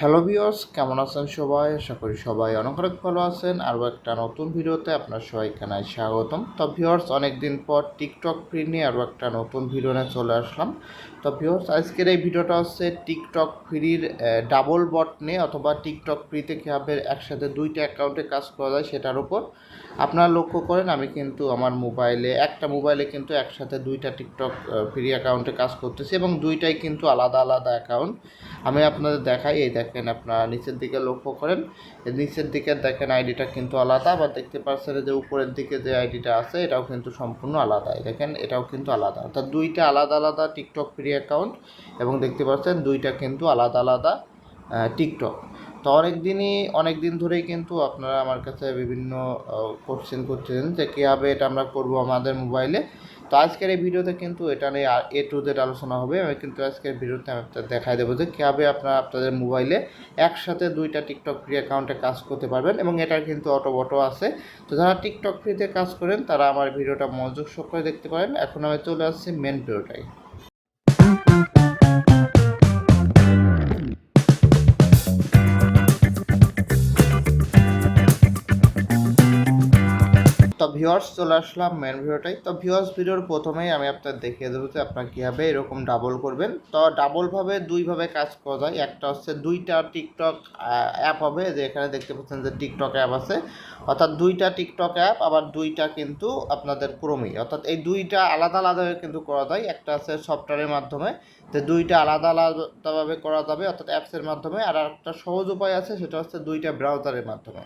Hello viewers, কেমন আছেন সবাই? আশা করি সবাই অনেক অনেক ভালো আছেন। আরও একটা নতুন ভিডিওতে আপনার সবাইকে নাই স্বাগতম। তো ভিউয়ার্স অনেক দিন পর টিকটক ফ্রি নিয়ে আরও একটা নতুন ভিডিও নিয়ে চলে আসলাম। তো ভিউয়ার্স, আজকের এই ভিডিওটা হচ্ছে টিকটক ফ্রির ডাবল বট নিয়ে অথবা টিকটক ফ্রিতে কীভাবে একসাথে দুইটা অ্যাকাউন্টে কাজ করা যায় সেটার উপর আপনারা লক্ষ্য করেন। আমি কিন্তু আমার মোবাইলে, একটা মোবাইলে কিন্তু একসাথে দুইটা টিকটক ফ্রি অ্যাকাউন্টে কাজ করতেছি এবং দুইটাই কিন্তু আলাদা আলাদা অ্যাকাউন্ট আমি আপনাদের দেখাই, এই দেখেন আপনারা নিচের দিকে লক্ষ্য করেন। নিচের দিকে দেখেন আইডিটা কিন্তু আলাদা বা দেখতে পাচ্ছেন যে উপরের দিকে যে আইডিটা আছে, এটাও কিন্তু সম্পূর্ণ আলাদা। দেখেন, এটাও কিন্তু আলাদা। অর্থাৎ দুইটা আলাদা আলাদা টিকটক ফ্রি অ্যাকাউন্ট এবং দেখতে পাচ্ছেন দুইটা কিন্তু আলাদা আলাদা টিকটক। তো অনেক দিনই অনেক দিন ধরেই কিন্তু আপনারা আমার কাছে বিভিন্ন কোশ্চেন করছেন যে কীভাবে এটা আমরা করব আমাদের মোবাইলে তো আজকের এই ভিডিওতে কিন্তু এটা নিয়ে এ টু জেড আলোচনা হবে। আমি কিন্তু আজকের ভিডিওতে আমি আপনাদের দেখাই দেবো যে কীভাবে আপনারা আপনাদের মোবাইলে একসাথে দুইটা টিকটক ফ্রি অ্যাকাউন্টে কাজ করতে পারবেন এবং এটার কিন্তু অটো বটো আছে। তো যারা টিকটক ফ্রিতে কাজ করেন, তারা আমার ভিডিওটা মনোযোগ সহকারে দেখতে পারেন। এখন আমি চলে আসছি মেন ভিডিওটাই তো ভিউয়ার্স চলে আসলাম মেন ভিডিওটাই তো ভিওয়ার্স ভিডিওর প্রথমেই আমি আপনার দেখিয়ে দেবো যে আপনার কীভাবে এরকম ডাবল করবেন। তো ডাবলভাবে দুইভাবে কাজ করা যায়। একটা হচ্ছে দুইটা টিকটক অ্যাপ হবে, যে এখানে দেখতে পাচ্ছেন যে টিকটক অ্যাপ আছে। অর্থাৎ দুইটা টিকটক অ্যাপ আবার দুইটা কিন্তু আপনাদের ক্রমেই অর্থাৎ এই দুইটা আলাদা আলাদাভাবে কিন্তু করা যায়। একটা আছে সফটওয়্যারের মাধ্যমে তো দুইটা আলাদা আলাদাভাবে করা যাবে, অর্থাৎ অ্যাপসের মাধ্যমে। আর একটা সহজ উপায় আছে, সেটা হচ্ছে দুইটা ব্রাউজারের মাধ্যমে।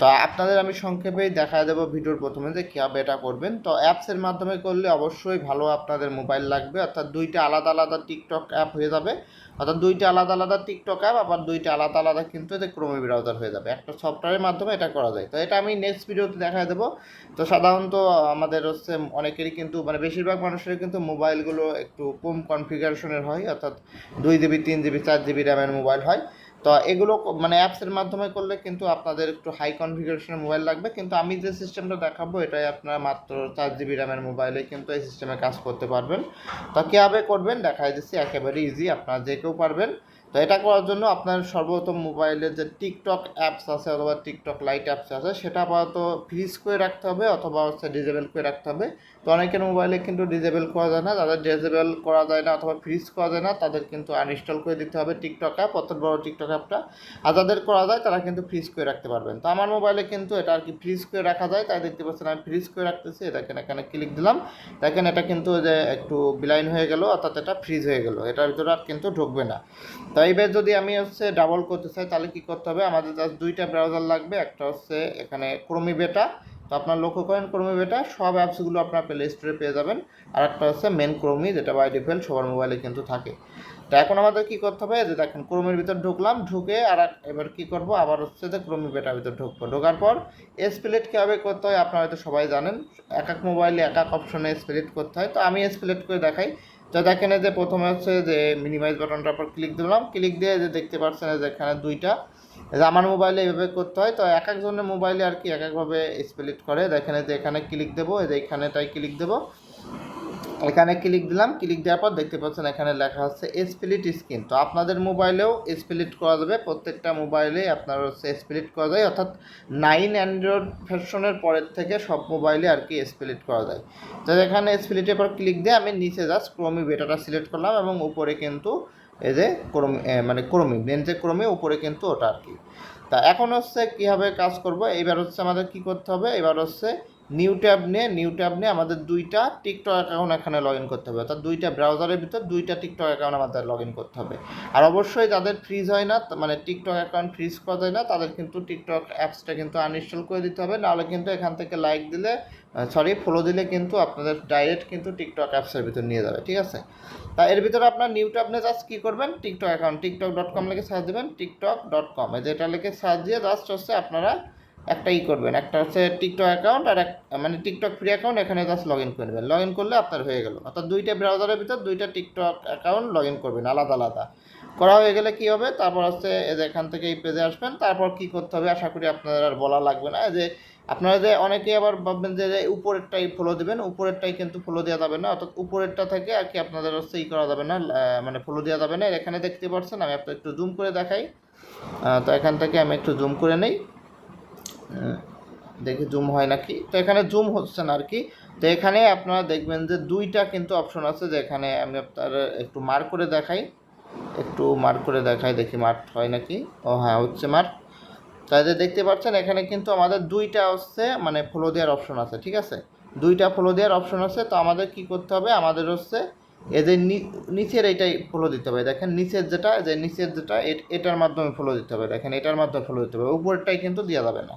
তো আপনাদের আমি সংক্ষেপেই দেখা দেবো ভিডিওর প্রথমে যে কীভাবে এটা করবেন। তো অ্যাপসের মাধ্যমে করলে অবশ্যই ভালো আপনাদের মোবাইল লাগবে, অর্থাৎ দুইটা আলাদা আলাদা টিকটক অ্যাপ হয়ে যাবে। অর্থাৎ দুইটা আলাদা আলাদা টিকটক অ্যাপ আবার দুইটা আলাদা আলাদা কিন্তু এতে ক্রোমে ব্রাউজার হয়ে যাবে। একটা সফটওয়্যারের মাধ্যমে এটা করা যায়। তো এটা আমি নেক্সট ভিডিওতে দেখা দেবো। তো সাধারণত আমাদের হচ্ছে অনেকেরই কিন্তু মানে বেশিরভাগ মানুষের কিন্তু মোবাইলগুলো একটু কম কনফিগারেশনের হয়, অর্থাৎ দুই জিবি তিন জিবি চার জিবি র্যামের মোবাইল হয়। তো এগুলো মানে অ্যাপসের মাধ্যমে করলে কিন্তু আপনাদের একটু হাই কনফিগারেশনের মোবাইল লাগবে। কিন্তু আমি যে সিস্টেমটা দেখাবো, এটাই আপনারা মাত্র চার জিবি র্যামের মোবাইলে কিন্তু এই সিস্টেমে কাজ করতে পারবেন। তো কীভাবে করবেন? দেখাই দিচ্ছি, একেবারে ইজি আপনারা যে কেউ পারবেন। তো এটা করার জন্য আপনার সর্বপ্রথম মোবাইলে যে টিকটক অ্যাপস আছে অথবা টিকটক লাইট অ্যাপস আছে, সেটা আপাতত ফ্রিজ করে রাখতে হবে অথবা হচ্ছে ডিজেবল করে রাখতে হবে। তো অনেকের মোবাইলে কিন্তু ডিজেবল করা যায় না, যাদের ডিজেবল করা যায় না অথবা ফ্রিজ করা যায় না, তাদের কিন্তু আনইনস্টল করে দিতে হবে টিকটক অ্যাপ অত বড় টিকটক অ্যাপটা আর যাদের করা যায়, তারা কিন্তু ফ্রিজ করে রাখতে পারবেন। তো আমার মোবাইলে কিন্তু এটা আর কি ফ্রিজ করে রাখা যায়, তাই দেখতে পাচ্ছেন আমি ফ্রিজ করে রাখতেছি। দেখেন, এখানে ক্লিক দিলাম। দেখেন, এটা কিন্তু যে একটু বিলাইন হয়ে গেল, অর্থাৎ এটা ফ্রিজ হয়ে গেল। এটার ভিতরে আর কিন্তু ঢুকবে না। তো এইবার যদি আমি হচ্ছে ডাবল করতে চাই, তাহলে কী করতে হবে? আমাদের জাস্ট দুইটা ব্রাউজার লাগবে, একটা হচ্ছে এখানে ক্রোমি বেটা তো আপনার লক্ষ্য করেন ক্রোমি বেটা সব অ্যাপসগুলো আপনার প্লে স্টোরে পেয়ে যাবেন। আর একটা হচ্ছে মেন ক্রোমি যেটা বাই ডিফল্ট সবার মোবাইলে কিন্তু থাকে। তো এখন আমাদের কী করতে হবে? যে দেখেন ক্রোমের ভিতর ঢুকলাম, ঢুকে আর এবার কী করব? আবার হচ্ছে যে ক্রোমি বেটার ভিতর ঢুকবো। ঢোকার পর স্প্লিট কীভাবে করতে হয় আপনারা হয়তো সবাই জানেন। এক এক মোবাইলে এক এক অপশনে স্প্লিট করতে হয়। তো আমি স্প্লিট করে দেখাই। তো দেখেন যে প্রথমে হচ্ছে যে মিনিমাইজ বাটনটার উপর ক্লিক দিলাম। ক্লিক দিয়ে যে দেখতে পাচ্ছেন যে এখানে দুইটা। যে আমার মোবাইলে এভাবে করতে হয়। তো এক একজনের মোবাইলে আর কি এক একভাবে স্পেলিট করে। দেখেন যে এখানে ক্লিক দেবো, এই যে এখানেটাই ক্লিক দেবো। এখানে ক্লিক দিলাম ক্লিক দেওয়ার পর দেখতে পাচ্ছেন এখানে লেখা হচ্ছে স্প্লিট স্ক্রিন তো আপনাদের মোবাইলেও স্প্লিট করা যাবে, প্রত্যেকটা মোবাইলে আপনার হচ্ছে স্প্লিট করা যায়। অর্থাৎ নাইন অ্যান্ড্রয়েড ভার্সনের পরের থেকে সব মোবাইলে আর কি স্প্লিট করা যায়। তো এখানে স্প্লিটের পর ক্লিক দিয়ে আমি নিচে জাস্ট ক্রমি বেটাটা সিলেক্ট করলাম এবং উপরে কিন্তু এই যে ক্রমি মানে ক্রমি যে ক্রমি উপরে কিন্তু ওটা আর কি। তা এখন হচ্ছে কীভাবে কাজ করব? এবার হচ্ছে আমাদের কি করতে হবে? এবার হচ্ছে নিউ ট্যাব নিয়ে নিউ ট্যাব নিয়ে আমাদের দুইটা টিকটক অ্যাকাউন্ট এখানে লগ ইন করতে হবে। অর্থাৎ দুইটা ব্রাউজারের ভিতর দুইটা টিকটক অ্যাকাউন্ট আমাদের লগ ইন করতে হবে। আর অবশ্যই যাদের ফ্রিজ হয় না মানে টিকটক অ্যাকাউন্ট ফ্রিজ করা যায় না, তাদের কিন্তু টিকটক অ্যাপসটা কিন্তু আনইনস্টল করে দিতে হবে। নাহলে কিন্তু এখান থেকে লাইক দিলে সরি ফলো দিলে কিন্তু আপনাদের ডাইরেক্ট কিন্তু টিকটক অ্যাপসের ভিতর নিয়ে যাবে, ঠিক আছে? তা এর ভিতরে আপনার নিউ ট্যাব নিয়ে জাস্ট কী করবেন? TikTok account TikTok dot com লিখে সার্চ দেবেন টিকটক ডট কম যেটা লিখে সার্চ দিয়ে জাস্ট হচ্ছে আপনারা একটা ই করবেন। একটা হচ্ছে টিকটক অ্যাকাউন্ট আর এক মানে টিকটক ফ্রি অ্যাকাউন্ট এখানে জাস্ট লগ ইন করবেন। লগ ইন করলে আপনার হয়ে গেল। অর্থাৎ দুইটা ব্রাউজারের ভিতর দুইটা টিকটক অ্যাকাউন্ট লগ ইন করবেন, আলাদা আলাদা। করা হয়ে গেলে কি হবে? তারপর হচ্ছে যে এখান থেকে এই পেজে আসবেন। তারপর কি করতে হবে? আশা করি আপনাদের আর বলা লাগবে না। যে আপনারা যে অনেকেই আবার ভাববেন যে উপরেরটাই ফলো দিবেন, উপরেরটাই কিন্তু ফলো দেওয়া যাবে না। অর্থাৎ উপরেরটা থেকে আর কি আপনাদের হচ্ছে ই করা যাবে না মানে ফলো দেওয়া যাবে না। এখানে দেখতে পাচ্ছেন, আমি আপনার একটু জুম করে দেখাই। তো এখান থেকে আমি একটু জুম করে নেই। দেখি জুম হয় নাকি? তো এখানে জুম হচ্ছে না আর কি তো এখানে আপনারা দেখবেন যে দুইটা কিন্তু অপশন আছে যেখানে আমি আপনার একটু মার্ক করে দেখাই। একটু মার্ক করে দেখাই, দেখি মার্ক হয় নাকি? ও হ্যাঁ হচ্ছে মার্ক। যে দেখতে পাচ্ছেন এখানে কিন্তু আমাদের দুইটা হচ্ছে মানে ফলো দেওয়ার অপশন আছে, ঠিক আছে? দুইটা ফলো দেওয়ার অপশন আছে, তো আমাদের কি করতে হবে? আমাদের হচ্ছে এদের নিচের এটাই ফলো দিতে হবে। দেখেন নিচের যেটা, যে নিচের যেটা এটার মাধ্যমে ফলো দিতে হবে। দেখেন এটার মাধ্যমে ফলো দিতে হবে। উপরটাই কিন্তু দেওয়া যাবে না।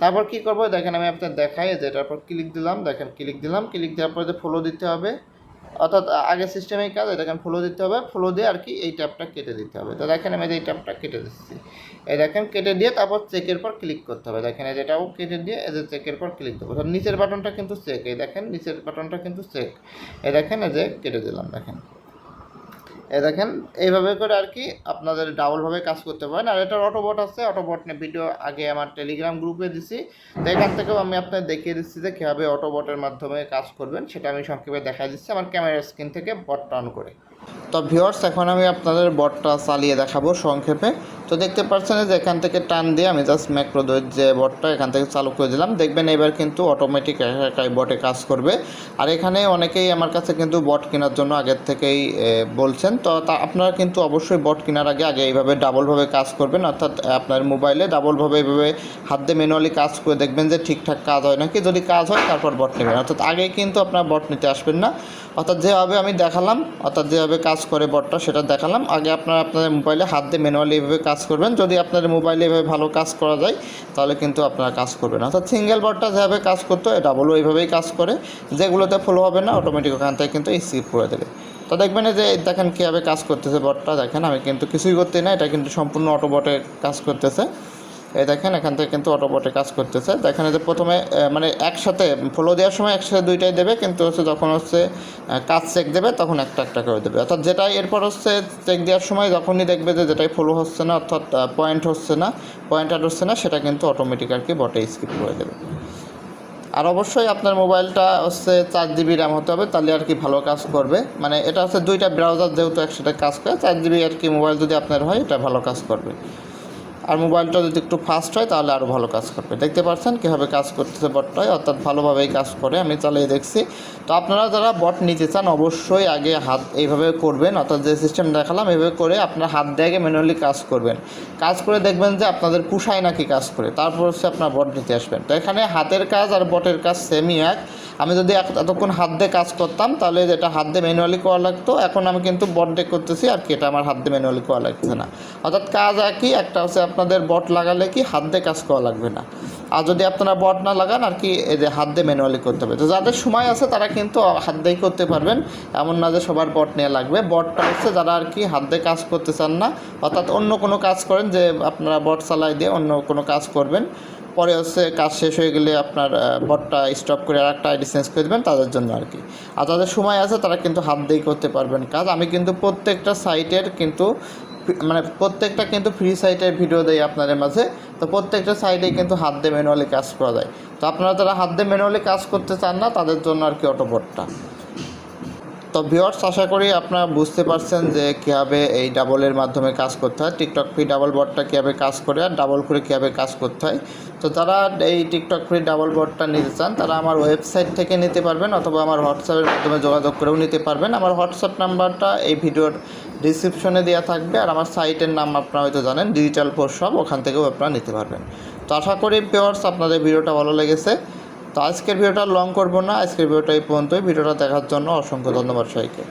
তারপর কী করব? দেখেন আমি আপনার দেখাই যে এটার পর ক্লিক দিলাম। দেখেন ক্লিক দিলাম। ক্লিক দেওয়ার পর যে ফলো দিতে হবে অর্থাৎ আগের সিস্টেমেই কাজ, এটাকে আমি ফ্লো দিতে হবে। ফ্লো দিয়ে আর কি এই ট্যাপটা কেটে দিতে হবে। তো দেখেন আমি এই ট্যাপটা কেটে দিচ্ছি। এই দেখেন, কেটে দিয়ে তারপর চেকের পর ক্লিক করতে হবে। দেখেন এই যেটাও কেটে দিয়ে এই যে চেকের পর ক্লিক দেবো নিচের বাটনটা কিন্তু চেক এই দেখেন নিচের বাটনটা কিন্তু চেক এই দেখেন এই যে কেটে দিলাম, দেখেন। এ দেখেন, এইভাবে করে আর কি আপনাদের ডাবলভাবে কাজ করতে পারেন। আর এটার অটোবট আছে অটোবট নিয়ে ভিডিও আগে আমার টেলিগ্রাম গ্রুপে দিছি। তো এখান থেকেও আমি আপনাদের দেখিয়ে দিচ্ছি যে কীভাবে অটোবটের মাধ্যমে কাজ করবেন, সেটা আমি সংক্ষেপে দেখা দিচ্ছি আমার ক্যামেরা স্ক্রিন থেকে বটটা অন করে। তো ভিওর্স এখন আমি আপনাদের বটটা চালিয়ে দেখাবো সংক্ষেপে। তো দেখতে পাচ্ছেন যে এখান থেকে টান দিয়ে আমি জাস্ট ম্যাক্রো দইয়ের যে বটটা এখান থেকে চালু করে দিলাম। দেখবেন এবার কিন্তু অটোমেটিক একাই বটে কাজ করবে। আর এখানে অনেকেই আমার কাছে কিন্তু বট কেনার জন্য আগের থেকেই বলছেন। তো তা আপনারা কিন্তু অবশ্যই বট কেনার আগে আগে এইভাবে ডাবলভাবে কাজ করবেন। অর্থাৎ আপনার মোবাইলে ডাবলভাবে এইভাবে হাত দিয়ে ম্যানুয়ালি কাজ করে দেখবেন যে ঠিকঠাক কাজ হয় নাকি। যদি কাজ হয়, তারপর বট নেবেন। অর্থাৎ আগে কিন্তু আপনার বট নিতে আসবেন না। অর্থাৎ যেভাবে আমি দেখালাম, অর্থাৎ যেভাবে কাজ করে বটটা সেটা দেখালাম। আগে আপনারা আপনাদের মোবাইলে হাত দিয়ে ম্যানুয়ালি এইভাবে কাজ করবেন। যদি আপনার মোবাইলে এভাবে ভালো কাজ করা যায়, তাহলে কিন্তু আপনারা কাজ করবেন অর্থাৎ সিঙ্গেল বটটা যেভাবে কাজ করতো ডাবলও এইভাবেই কাজ করে। যেগুলোতে ফলো হবে না অটোমেটিক ওখান থেকে কিন্তু স্কিপ করে দেবে। তো দেখবেন যে, দেখেন কীভাবে কাজ করতেছে বটটা দেখেন আমি কিন্তু কিছুই করতে না, এটা কিন্তু সম্পূর্ণ অটো বটে কাজ করতেছে। এই দেখেন, এখান থেকে কিন্তু অটো বটে কাজ করতেছে। দেখেন যে প্রথমে মানে একসাথে ফলো দেওয়ার সময় একসাথে দুইটাই দেবে, কিন্তু হচ্ছে যখন হচ্ছে কাজ চেক দেবে, তখন একটা একটা করে দেবে। অর্থাৎ যেটাই এরপর হচ্ছে চেক দেওয়ার সময় যখনই দেখবে যে যেটাই ফলো হচ্ছে না, অর্থাৎ পয়েন্ট হচ্ছে না পয়েন্ট আর হচ্ছে না, সেটা কিন্তু অটোমেটিক আর কি বটে স্কিপ করে দেবে। আর অবশ্যই আপনার মোবাইলটা হচ্ছে চার জিবি র্যাম হতে হবে, তাহলে আর কি ভালো কাজ করবে। মানে এটা হচ্ছে দুইটা ব্রাউজার যেহেতু একসাথে কাজ করে, চার জিবি আর কি মোবাইল যদি আপনার হয়, এটা ভালো কাজ করবে। আর মোবাইলটা যদি একটু ফাস্ট হয়, তাহলে আরও ভালো কাজ করবে। দেখতে পাচ্ছেন কীভাবে কাজ করতেছে বটটায় অর্থাৎ ভালোভাবেই কাজ করে। আমি চালিয়ে দেখছি। তো আপনারা যারা বট নিতে চান, অবশ্যই আগে হাত এইভাবে করবেন, অর্থাৎ যে সিস্টেম দেখালাম, এইভাবে করে আপনার হাত দিয়ে আগে ম্যানুয়ালি কাজ করবেন। কাজ করে দেখবেন যে আপনাদের পুষায় নাকি কাজ করে, তারপর হচ্ছে আপনার বট নিতে আসবেন। তো এখানে হাতের কাজ আর বটের কাজ সেমই এক। আমি যদি এতক্ষণ হাত দিয়ে কাজ করতাম, তাহলে যেটা হাত দিয়ে ম্যানুয়ালি করা লাগতো, এখন আমি কিন্তু বট দিয়ে করতেছি, আর কি এটা আমার হাত দিয়ে ম্যানুয়ালি করা লাগছে না। অর্থাৎ কাজ একই, একটা হচ্ছে আপনাদের বট লাগালে কি হাত দিয়ে কাজ করা লাগবে না। আর যদি আপনারা বট না লাগান, আর কি এই যে হাত দিয়ে ম্যানুয়ালি করতে হবে। তো যাদের সময় আছে, তারা কিন্তু হাত দিয়েই করতে পারবেন। এমন না যে সবার বট নেওয়া লাগবে। বটটা হচ্ছে যারা আর কি হাত দিয়ে কাজ করতে চান না, অর্থাৎ অন্য কোনো কাজ করেন যে আপনারা বট চালাই দিয়ে অন্য কোনো কাজ করবেন। পরে হচ্ছে কাজ শেষ হয়ে গেলে আপনার বটটা স্টপ করে আর একটা আইডি চেঞ্জ করে দেবেন তাদের জন্য আর কি আর যাদের সময় আছে তারা কিন্তু হাত দিয়েই করতে পারবেন কাজ। আমি কিন্তু প্রত্যেকটা সাইটের কিন্তু মানে প্রত্যেকটা কিন্তু ফ্রি সাইটের ভিডিও দেয় আপনাদের মাঝে। তো প্রত্যেকটা সাইটে কিন্তু হাত দিয়ে ম্যানুয়ালি কাজ করা যায়। তো আপনারা যারা হাত দিয়ে ম্যানুয়ালি কাজ করতে চান না, তাদের জন্য আর কি অটোবটটা তো ভিওয়ার্স আশা করি আপনারা বুঝতে পারছেন যে কীভাবে এই ডাবলের মাধ্যমে কাজ করতে হয়। টিকটক ফ্রি ডাবল বটটা কীভাবে কাজ করে আর ডাবল করে কীভাবে কাজ করতে হয়। তো যারা এই টিকটক ফ্রি ডাবল বোর্ডটা নিতে চান, তারা আমার ওয়েবসাইট থেকে নিতে পারবেন অথবা আমার হোয়াটসঅ্যাপের মাধ্যমে যোগাযোগ করেও নিতে পারবেন। আমার হোয়াটসঅ্যাপ নাম্বারটা এই ভিডিওর ডিসক্রিপশনে দেওয়া থাকবে আর আমার সাইটের নাম আপনারা হয়তো জানেন ডিজিটাল পোস্ট সব ওখান থেকেও আপনারা নিতে পারবেন। তো আশা করি ভিওয়ার্স আপনাদের ভিডিওটা ভালো লেগেছে। তো আজকের ভিডিওটা লং করব না, আজকের ভিডিওটা এই পর্যন্তই। ভিডিওটা দেখার জন্য অসংখ্য ধন্যবাদ সবাইকে।